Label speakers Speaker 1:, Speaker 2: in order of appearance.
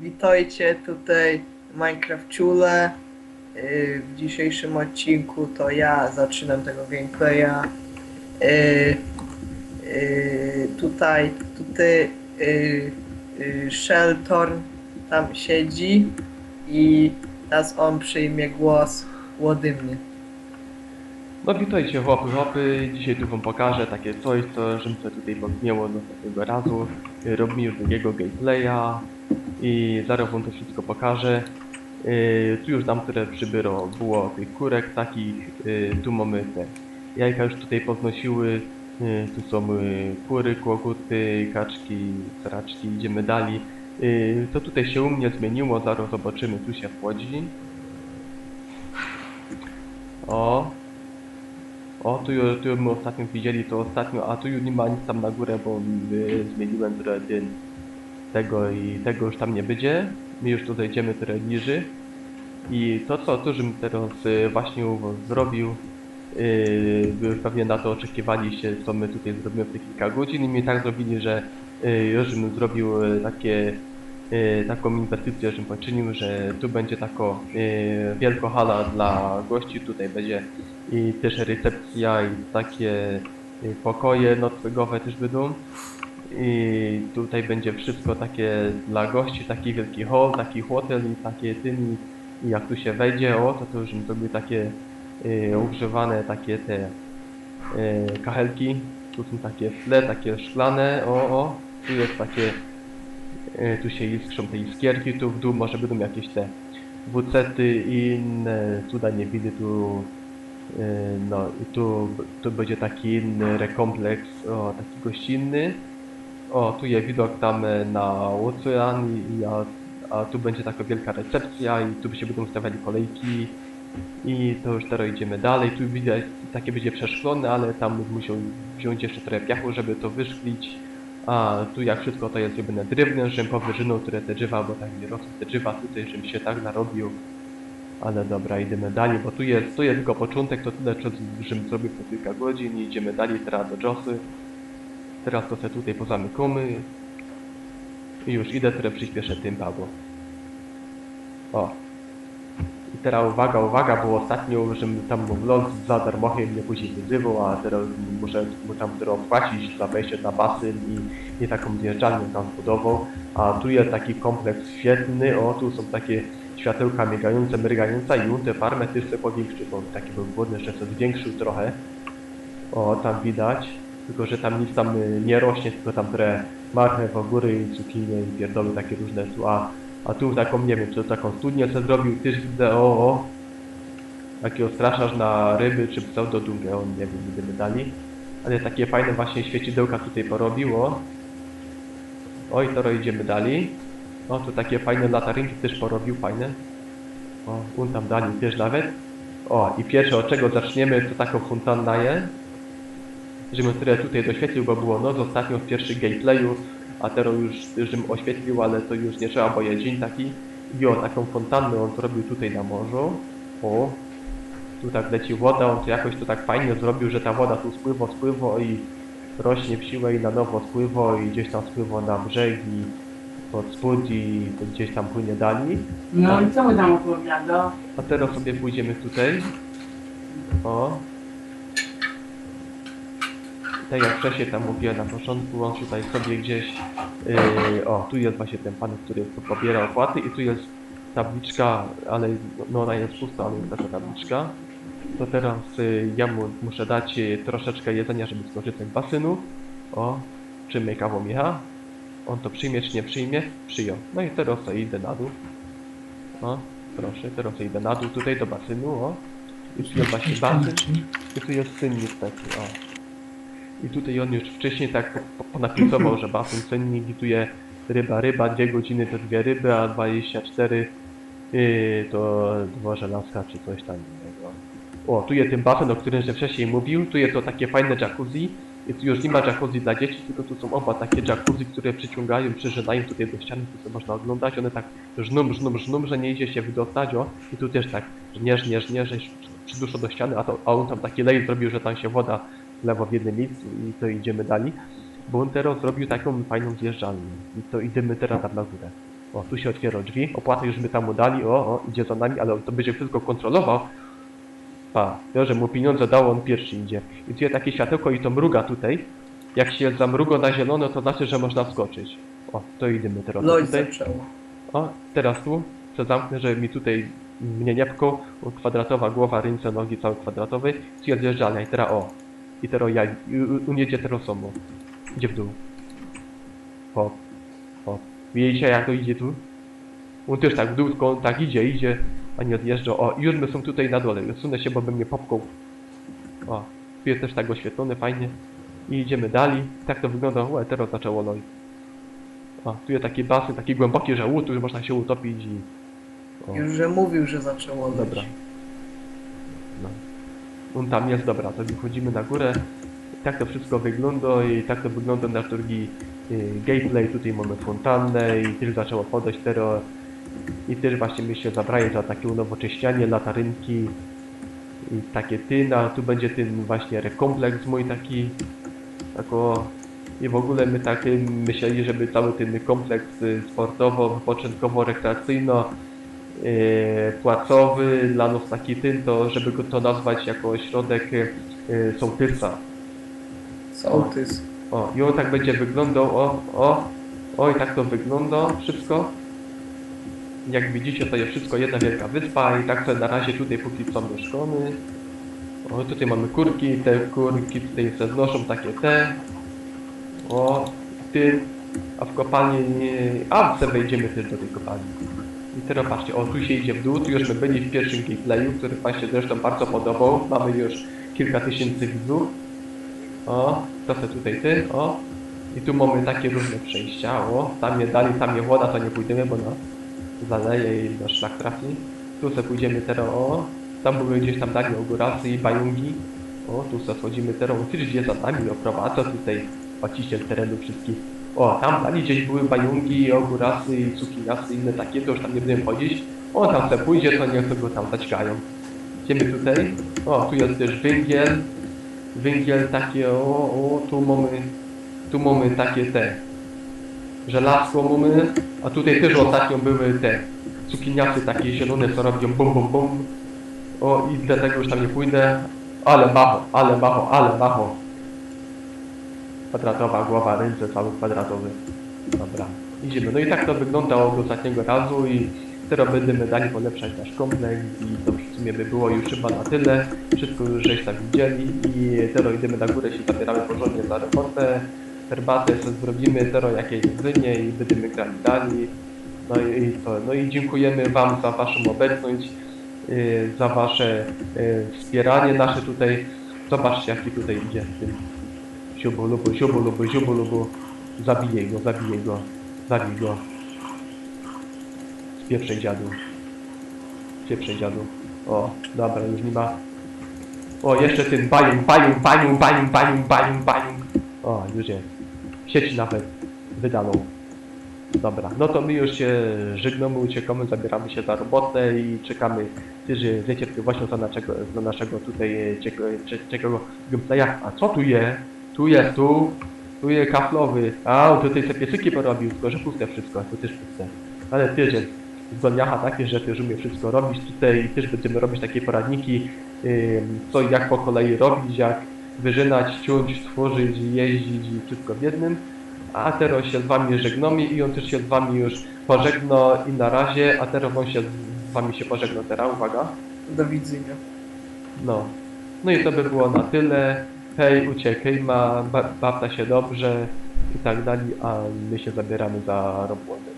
Speaker 1: Witajcie tutaj Minecraftciule. Yy, W dzisiejszym odcinku to ja zaczynam tego gameplaya. Yy, yy, Tutaj, tutaj yy, yy, Shelton tam siedzi i teraz on przyjmie głos mnie.
Speaker 2: No witajcie chłopy, chłopy. Dzisiaj tu wam pokażę takie coś, co żem sobie tutaj podnięło do tego razu. Y, Robimy drugiego gameplaya i zaraz wam to wszystko pokażę. Y, Tu już nam które przybyło było tych kurek takich, y, tu mamy te jajka już tutaj podnosiły, y, tu są y, kury, kłoguty, kaczki, sraczki, idziemy dalej. Y, Co tutaj się u mnie zmieniło, zaraz zobaczymy, tu się wchodzi. O, o, tu, tu my ostatnio widzieli to ostatnio, a tu już nie ma nic tam na górę, bo y, zmieniłem ten, tego i tego już tam nie będzie. My już tu zejdziemy trochę niżej. I to co tu żebym teraz y, właśnie zrobił, y, wy już pewnie na to oczekiwaliście, co my tutaj zrobimy w te kilka godzin i mi tak zrobili, że y, już bym zrobił y, takie taką inwestycję, żebym poczynił, że tu będzie tako y, wielka hala dla gości, tutaj będzie i też recepcja i takie pokoje noclegowe też będą. I tutaj będzie wszystko takie dla gości, taki wielki hall, taki hotel i takie tym i, jak tu się wejdzie, o to to już bym zrobił takie y, ugrzewane takie te y, kachelki. Tu są takie fle, takie szklane, o o, tu jest takie y, tu się iskrzą te iskierki, tu w dół może będą jakieś te wucety i inne cuda nie widzę tu Yy, No i tu, tu będzie taki inny rekompleks, o, taki gościnny. O, tu jest widok tam e, na ocean i, a, a tu będzie taka wielka recepcja i tu się będą stawiali kolejki. I to już teraz idziemy dalej. Tu widać takie będzie przeszklone, ale tam muszą wziąć jeszcze trochę piachu, żeby to wyszklić. A tu jak wszystko to jest zrobione drewnem, żebym powyżynął które te drzewa, bo tak nie rosną te drzewa tutaj, żebym się tak narobił. Ale dobra, idziemy dalej, bo tu jest, tu jest tylko początek, to tyle, żebym zrobił po kilka godzin i idziemy dalej teraz do Josy. Teraz to sobie tutaj pozamykamy. I już idę, które przyspieszę tym bo. O. I teraz uwaga, uwaga, bo ostatnio, żebym tam w los za darmo mnie później wyzywał, a teraz muszę mu tam teraz płacić za wejście na basen i, i taką zjeżdżalnię tam zbudował. A tu jest taki kompleks świetny, o tu są takie światełka migające, mrygające i on tę farmę też sobie powiększył, bo taki był głodny, jeszcze sobie zwiększył trochę. O, tam widać. Tylko, że tam nic tam y, nie rośnie, tylko tam trochę marchew, ogóry i cukinie i pierdoły takie różne tu, a, a tu taką, nie wiem, czy to taką studnię co zrobił, też widzę, o, o. Takiego straszasz na ryby, czy pseudodungę, on nie wiem, będziemy dali. Ale takie fajne właśnie świecidełka tutaj porobiło. Oj, teraz idziemy dalej. O, tu takie fajne latarynki też porobił, fajne. O, on tam dali też nawet. O, i pierwsze od czego zaczniemy, to taką fontannę je. Żebym tyle tutaj doświetlił, bo było noc ostatnio w pierwszym gameplayu, a teraz już żebym oświetlił, ale to już nie trzeba, bo jest dzień taki. I o, taką fontannę on zrobił tutaj na morzu. O, tu tak leci woda, on to jakoś to tak fajnie zrobił, że ta woda tu spływa, spływa i rośnie w siłę i na nowo spływa i gdzieś tam spływa na brzeg i pod spód i gdzieś tam płynie dalej.
Speaker 3: No i co mu tam opowiada?
Speaker 2: A teraz sobie pójdziemy tutaj. O. Tak jak wcześniej tam mówiłem na początku, on tutaj sobie gdzieś... Yy, o, tu jest właśnie ten pan, który pobiera opłaty i tu jest tabliczka, ale no ona jest pusta, ale jest taka tabliczka. To teraz y, ja mu muszę dać y, troszeczkę jedzenia, żeby skorzystać z basenu. O, przyjmie kawą Micha. On to przyjmie czy nie przyjmie? Przyjął. No i teraz to idę na dół. O, proszę, teraz idę na dół tutaj do basenu, o. I tu jest właśnie basen. I tu jest synnik taki, o. I tutaj on już wcześniej tak po- po- ponapisował, że basen, cennik i tu jest ryba, ryba, dwie godziny to dwie ryby, a 24 yy, to dwa żelazka czy coś tam innego. O, tu jest ten basen, o którym że wcześniej mówił, tu jest to takie fajne jacuzzi. I tu już nie ma jacuzzi dla dzieci, tylko tu są oba takie jacuzzi, które przyciągają, przyżynają tutaj do ściany, tu można oglądać, one tak żnum, żnum, żnum, że nie idzie się wydostać, o. I tu też tak żnie, żnie, żnie, że do ściany, a, to, a on tam taki lej zrobił, że tam się woda lewa w jednym miejscu i to idziemy dalej. Bo on teraz zrobił taką fajną zjeżdżalnię i to idziemy teraz tam na górę. O, tu się otwiera drzwi, opłatę już my tam mu dali, o, o, idzie za nami, ale on to będzie wszystko kontrolował. Pa, to, że mu pieniądze dało, on pierwszy idzie. I tu jest takie światełko i to mruga tutaj. Jak się zamrugo na zielono, to znaczy, że można skoczyć. O, to idziemy teraz
Speaker 1: Loś
Speaker 2: tutaj.
Speaker 1: zaczęło.
Speaker 2: O, teraz tu, co zamknę, żeby mi tutaj mnie nie. O, kwadratowa głowa, ręce, nogi całe kwadratowe. Tu jest zjeżdżalnia i teraz o. I teraz ja, i u- on jedzie teraz samo. Idzie w dół. Hop, hop. Widzicie jak to idzie tu? On też tak w dół, tylko on tak idzie, idzie, a nie odjeżdża. O, już my są tutaj na dole. Sunę się, bo bym mnie popchnął. O, tu jest też tak oświetlone, fajnie. I idziemy dalej. Tak to wygląda. O, teraz zaczęło loj. O, tu jest taki basen, taki głęboki, że tu już można się utopić i... O,
Speaker 1: Już że mówił, że zaczęło loć.
Speaker 2: Dobra. On tam jest, dobra, to wychodzimy na górę. Tak to wszystko wygląda i tak to wygląda nasz drugi y, gameplay. Tutaj mamy fontannę i też zaczęło podać teraz. I też właśnie my się zabrali za takie unowocześnianie, latarynki i takie tyna. Tu będzie ten właśnie rekompleks mój taki. Tako, I w ogóle my tak myśleli, żeby cały ten kompleks y, sportowo-wypoczynkowo-rekreacyjno y, płacowy dla nas taki ten, to żeby go to nazwać jako ośrodek y, sołtysa.
Speaker 1: Sołtys.
Speaker 2: O, i on tak będzie wyglądał, o, o, o i tak to wygląda wszystko. Jak widzicie, to jest wszystko jedna wielka wyspa i tak to na razie tutaj póki co mieszkamy. O, tutaj mamy kurki, te kurki tutaj se znoszą takie te. O, ty, a w kopalni, nie- a se wejdziemy też do tej kopalni. I teraz patrzcie, o tu się idzie w dół, tu już my byli w pierwszym gameplayu, który się zresztą bardzo podobał. Mamy już kilka tysięcy widzów. O, se tutaj ty, o. I tu mamy takie różne przejścia, o. Tam je dali, tam je woda, to nie pójdziemy, bo no zaleje i do szlak trafi. Tu se pójdziemy teraz, o. Tam były gdzieś tam dali ogórasy i bajungi. O, tu se wchodzimy teraz, o, ty gdzie za nami oprowadza tutaj właściciel terenu wszystkich. O, tam dali gdzieś były bajungi, ogórasy i cukiniasy, inne takie, to już tam nie będziemy chodzić. O, tam se pójdzie, to niech go tam zaćgają. Idziemy tutaj. O, tu jest też węgiel. Węgiel takie, o, o, tu mamy, tu mamy takie te, żelazko mamy, a tutaj też ostatnio były te cukiniasy takie zielone, co robią bum bum bum. O, i dlatego już tam nie pójdę. Ale bacho, ale bacho, ale bacho. Kwadratowa głowa, ręce cały kwadratowy. Dobra, idziemy. No i tak to wygląda od ostatniego razu i teraz będziemy dali polepszać nasz kompleks i to w sumie by było już chyba na tyle. Wszystko już żeś tam widzieli i teraz idziemy na górę, się zabieramy porządnie za robotę. Herbatę sobie zrobimy, teraz jakieś jedzenie i będziemy grali dalej. No i, co? No i dziękujemy Wam za Waszą obecność, yy, za Wasze yy, wspieranie nasze tutaj. Zobaczcie jaki tutaj idzie ten siubu lubu, siubu lubu, siubu lubu. Zabiję go, zabiję go, zabij go. Z pierwszej dziadu. Z pierwszej dziadu. O, dobra, już nie ma. O, jeszcze ten bajum, bajum, bajum, bajum, bajum, bajum, bajum. O, już jest. Sieć nawet wydalą. Dobra, no to my już się żegnamy, uciekamy, zabieramy się za robotę i czekamy też z niecierpliwością za naszego, za naszego tutaj e, ciekawego gameplaya. A co tu je? Tu jest, tu, tu je kaflowy. A, tutaj te piesyki porobił, tylko że puste wszystko, tu też puste. Ale też jest zdolniacha takie, że też umie wszystko robić tutaj i też będziemy robić takie poradniki, ym, co i jak po kolei robić, jak wyżynać, ciąć, tworzyć, jeździć i wszystko w jednym. A teraz się z wami żegnamy i on też się z wami już pożegna i na razie, a teraz on się z wami się pożegna teraz, uwaga.
Speaker 1: Do widzenia.
Speaker 2: No. No i to by było na tyle. Hej, uciekaj ma, ba, się dobrze i tak dalej, a my się zabieramy za robotę.